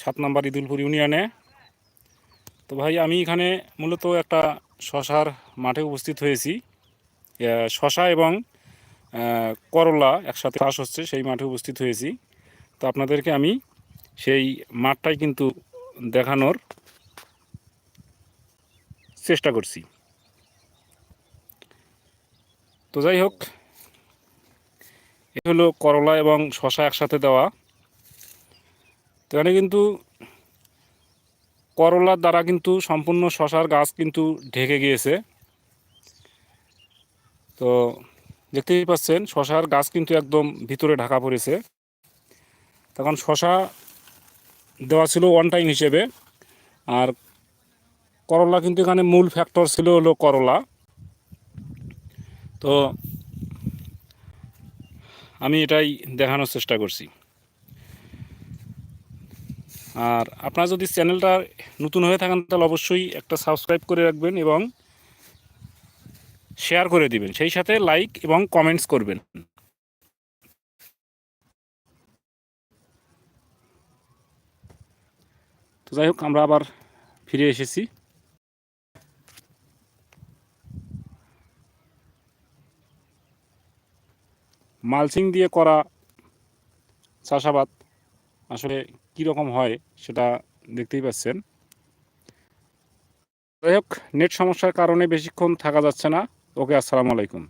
সাত নম্বর ইদুলপুর ইউনিয়নে। তো ভাই, আমি এখানে মূলত একটা শশার মাঠে উপস্থিত হয়েছি। শশা এবং করলা একসাথে চাষ হচ্ছে, সেই মাঠে উপস্থিত হয়েছি। তো আপনাদেরকে আমি সেই মাঠটাই কিন্তু দেখানোর চেষ্টা করছি। তো যাই হোক, এ হলো করলা এবং শশা একসাথে দেওয়া। তো এখানে কিন্তু করলার দ্বারা কিন্তু সম্পূর্ণ শশার গাছ কিন্তু ঢেকে গিয়েছে। তো দেখতেই পাচ্ছেন, শশার গাছ কিন্তু একদম ভিতরে ঢাকা পড়েছে। তখন শশা দেওয়া ছিল ওয়ান টাইম হিসেবে। আর করলা কিন্তু এখানে মূল ফ্যাক্টর ছিল হলো করলা। তো আমি এটাই দেখানোর চেষ্টা করছি। আর আপনারা যদি চ্যানেলটা নতুন হয়ে থাকেন, তাহলে অবশ্যই একটা সাবস্ক্রাইব করে রাখবেন এবং শেয়ার করে দিবেন। সেই সাথে লাইক এবং কমেন্টস করবেন। তো যাই হোক, আমরা আবার ফিরে এসেছি। মালচিং দিয়ে করা চাষাবাদ। আসলে কি রকম হয় সেটা দেখতেই পাচ্ছেন। যাই নেট সমস্যার কারণে বেশিক্ষণ থাকা যাচ্ছে না। ওকে, আসসালামু আলাইকুম।